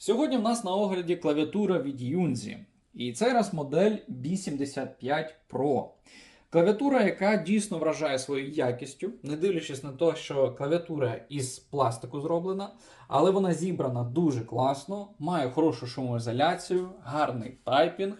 Сьогодні в нас на огляді клавіатура від Yunzi. І цей раз модель B75 Pro. Клавіатура, яка дійсно вражає своєю якістю, не дивлячись на те, що клавіатура із пластику зроблена, але вона зібрана дуже класно, має хорошу шумоізоляцію, гарний тайпінг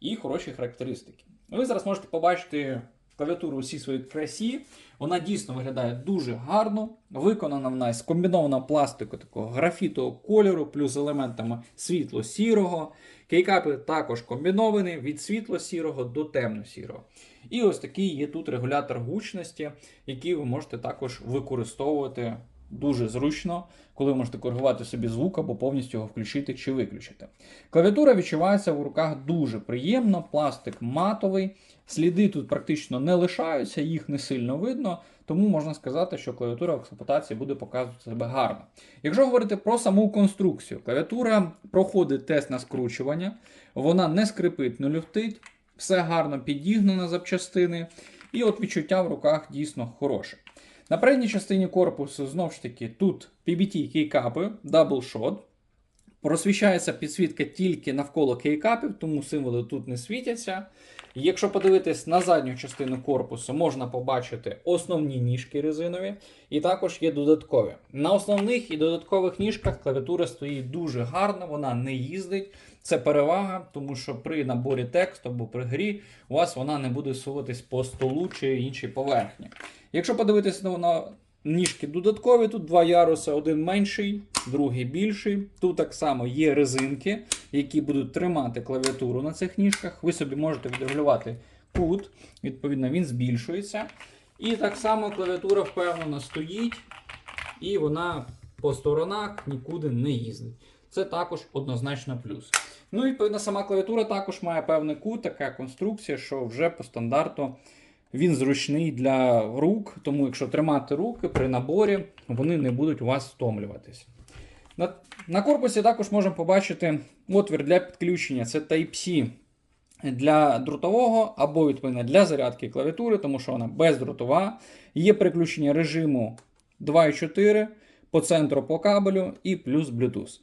і хороші характеристики. Ви зараз можете побачити клавіатуру у всій своїй красі. Вона дійсно виглядає дуже гарно. Виконана вона нас комбінована пластика такого графітового кольору, плюс елементами світло-сірого. Кейкапи також комбіновані від світло-сірого до темно-сірого. І ось такий є тут регулятор гучності, який ви можете також використовувати дуже зручно, коли ви можете коригувати собі звук або повністю його включити чи виключити. Клавіатура відчувається в руках дуже приємно, пластик матовий, сліди тут практично не лишаються, їх не сильно видно, тому можна сказати, що клавіатура в експлуатації буде показувати себе гарно. Якщо говорити про саму конструкцію, клавіатура проходить тест на скручування, вона не скрипить, не люфтить, все гарно підігнано запчастини, і от відчуття в руках дійсно хороше. На передній частині корпусу знову ж таки тут PBT кейкапи, Shot. Просвіщається підсвітка тільки навколо кейкапів, тому символи тут не світяться. Якщо подивитись на задню частину корпусу, можна побачити основні ніжки резинові, і також є додаткові. На основних і додаткових ніжках клавіатура стоїть дуже гарно, вона не їздить. Це перевага, тому що при наборі тексту або при грі у вас вона не буде суватись по столу чи іншій поверхні. Якщо подивитися на ніжки додаткові, тут два яруси, один менший, другий більший. Тут так само є резинки, які будуть тримати клавіатуру на цих ніжках. Ви собі можете відрегулювати кут, відповідно, він збільшується. І так само клавіатура впевнено стоїть, і вона по сторонах нікуди не їздить. Це також однозначно плюс. Ну і відповідно, сама клавіатура також має певний кут, така конструкція, що вже по стандарту він зручний для рук, тому якщо тримати руки при наборі, вони не будуть у вас втомлюватись. На, на корпусі також можемо побачити отвір для підключення. Це Type-C для дротового або відповідно для зарядки клавіатури, тому що вона бездротова. Є переключення режиму 2.4 по центру по кабелю і плюс Bluetooth.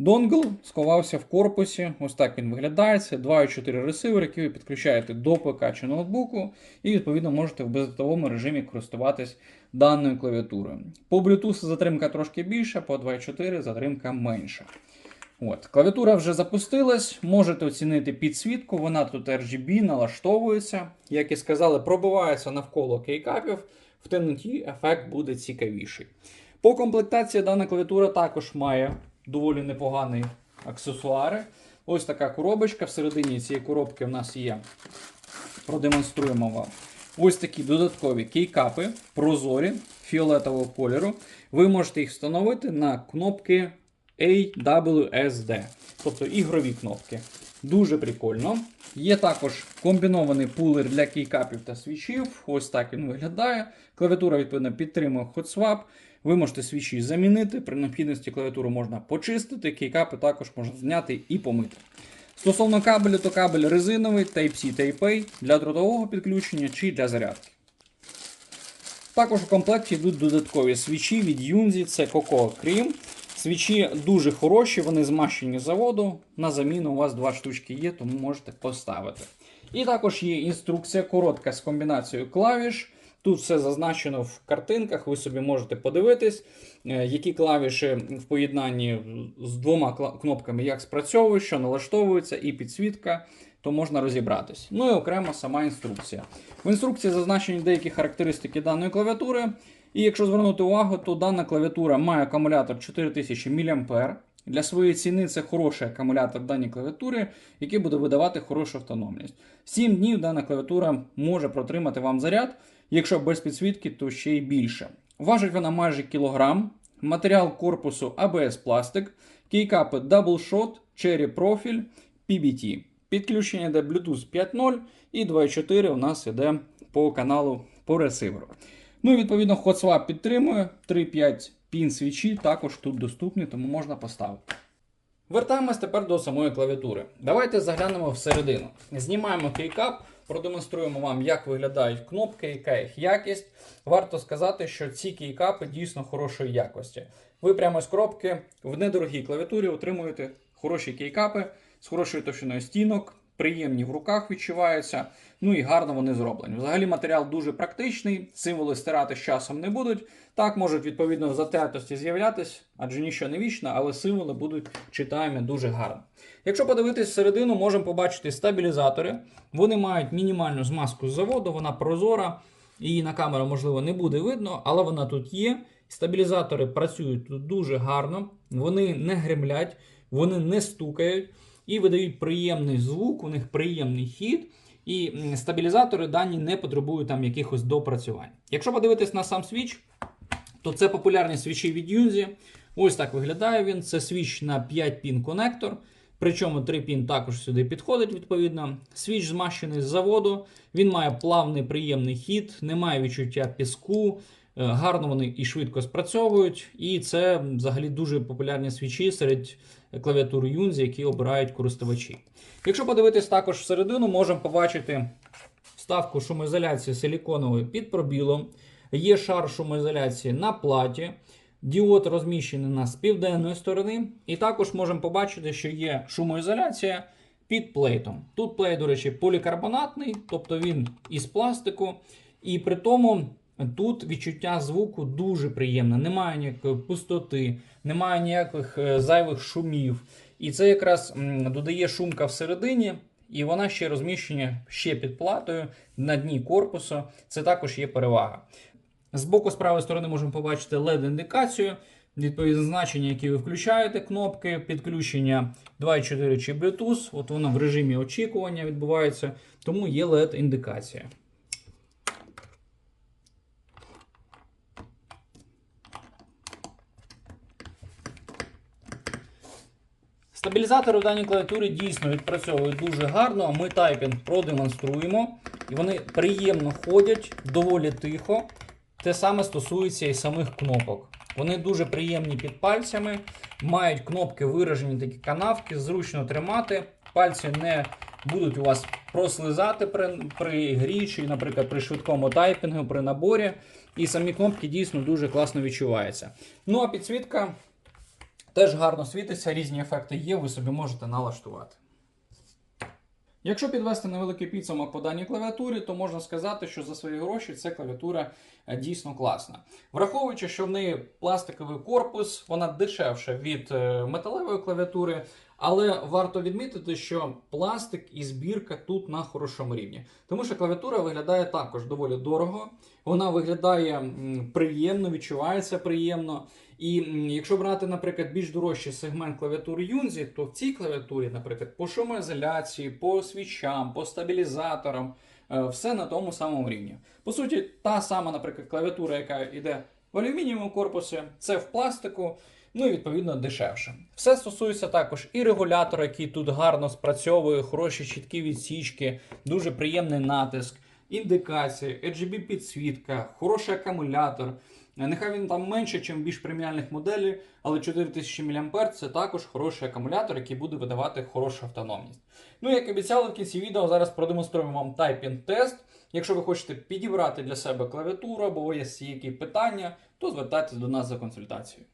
Донгл сховався в корпусі, ось так він виглядає. Це 2,4 ресивер, які ви підключаєте до ПК чи ноутбуку, і відповідно можете в бездротовому режимі користуватись даною клавіатурою. По Bluetooth затримка трошки більша, по 2,4 затримка менша. От, Клавіатура вже запустилась, можете оцінити підсвітку, вона тут RGB налаштовується. Як і сказали, пробивається навколо кейкапів, в темноті ефект буде цікавіший. По комплектації дана клавіатура також має доволі непогані аксесуари. Ось така коробочка. Всередині цієї коробки в нас є. Продемонструємо вам. Ось такі додаткові кейкапи, прозорі фіолетового кольору. Ви можете їх встановити на кнопки AWSD, тобто ігрові кнопки. Дуже прикольно. Є також комбінований пулер для кейкапів та свічів. Ось так він виглядає. Клавіатура, відповідно, підтримує HotSwap. Ви можете свічі замінити. При необхідності клавіатуру можна почистити, кейкапи також можна зняти і помити. Стосовно кабелю, то кабель резиновий Type-C Type-A для дротового підключення чи для зарядки. Також у комплекті йдуть додаткові свічі від Yunzi, це Cocoa Cream. Свічі дуже хороші, вони змащені заводу. На заміну у вас два штучки є, тому можете поставити. І також є інструкція коротка з комбінацією клавіш. Тут все зазначено в картинках, ви собі можете подивитись, е, які клавіші в поєднанні з двома кнопками як спрацьовують, що налаштовуються, і підсвітка, то можна розібратись. Ну і окремо сама інструкція. В інструкції зазначені деякі характеристики даної клавіатури. І якщо звернути увагу, то дана клавіатура має акумулятор 4000 мА. Для своєї ціни це хороший акумулятор даній клавіатури, який буде видавати хорошу автономність. 7 днів дана клавіатура може протримати вам заряд. Якщо без підсвітки, то ще й більше. Важить вона майже кілограм. Матеріал корпусу ABS пластик, кейкапи Double Shot, Cherry Profile, PBT. Підключення йде Bluetooth 5.0 і 2.4 у нас йде по каналу по ресиверу. Ну і відповідно HotSwap підтримує 3.5 пін свічі, також тут доступні, тому можна поставити. Вертаємось тепер до самої клавіатури. Давайте заглянемо всередину. Знімаємо кейкап, продемонструємо вам, як виглядають кнопки, яка їх якість. Варто сказати, що ці кейкапи дійсно хорошої якості. Ви прямо з коробки в недорогій клавіатурі отримуєте хороші кейкапи з хорошою товщиною стінок, приємні в руках відчуваються, ну і гарно вони зроблені. Взагалі матеріал дуже практичний, символи стирати з часом не будуть. Так можуть відповідно затертості з'являтись, адже нічого не вічно, але символи будуть читаємо дуже гарно. Якщо подивитись всередину, можемо побачити стабілізатори. Вони мають мінімальну змазку з заводу, вона прозора. Її на камеру, можливо, не буде видно, але вона тут є. Стабілізатори працюють тут дуже гарно, вони не гремлять, вони не стукають і видають приємний звук, у них приємний хід. І стабілізатори дані не потребують там якихось допрацювань. Якщо подивитись на сам свіч, то це популярні свічі від Юнзі. Ось так виглядає він. Це свіч на 5 пін конектор. Причому 3 пін також сюди підходить відповідно. Свіч змащений з заводу. Він має плавний приємний хід, немає відчуття піску. Е, Гарно вони і швидко спрацьовують. І це взагалі дуже популярні свічі серед клавіатур Юнзі, які обирають користувачі. Якщо подивитись також всередину, можемо побачити вставку шумоізоляції силіконової під пробілом. Є шар шумоізоляції на платі. Діод розміщений на з південної сторони. І також можемо побачити, що є шумоізоляція під плейтом. Тут плейт, до речі, полікарбонатний, тобто він із пластику. І при тому тут відчуття звуку дуже приємне. Немає ніякої пустоти, немає ніяких е, зайвих шумів. І це якраз додає шумка всередині. І вона ще розміщена ще під платою на дні корпусу. Це також є перевага. З боку з правої сторони можемо побачити LED-індикацію, відповідне значення, які ви включаєте, кнопки, підключення 2.4 чи Bluetooth. От воно в режимі очікування відбувається, тому є LED-індикація. Стабілізатори в даній клавіатурі дійсно відпрацьовують дуже гарно. Ми тайпінг продемонструємо. І вони приємно ходять, доволі тихо. Те саме стосується і самих кнопок. Вони дуже приємні під пальцями, мають кнопки виражені такі канавки, зручно тримати. Пальці не будуть у вас прослизати при, при грі, чи, наприклад, при швидкому тайпінгу, при наборі. І самі кнопки дійсно дуже класно відчуваються. Ну а підсвітка теж гарно світиться, різні ефекти є, ви собі можете налаштувати. Якщо підвести невеликий підсумок по даній клавіатурі, то можна сказати, що за свої гроші ця клавіатура е, дійсно класна. Враховуючи, що в неї пластиковий корпус, вона дешевша від е, металевої клавіатури, але варто відмітити, що пластик і збірка тут на хорошому рівні. Тому що клавіатура виглядає також доволі дорого, вона виглядає приємно, відчувається приємно. І якщо брати, наприклад, більш дорожчий сегмент клавіатури Юнзі, то в цій клавіатурі, наприклад, по шумоізоляції, по свічам, по стабілізаторам, е, все на тому самому рівні. По суті, та сама, наприклад, клавіатура, яка йде в алюмінієвому корпусі, це в пластику. Ну і відповідно дешевше. Все стосується також і регулятора, який тут гарно спрацьовує, хороші чіткі відсічки, дуже приємний натиск, індикації, RGB підсвітка, хороший акумулятор. Нехай він там менше, ніж більш преміальних моделі, але 4000 мА це також хороший акумулятор, який буде видавати хорошу автономність. Ну, як обіцяли в кінці відео, зараз продемонструємо вам тайпінг-тест. Якщо ви хочете підібрати для себе клавіатуру або є які питання, то звертайтесь до нас за консультацією.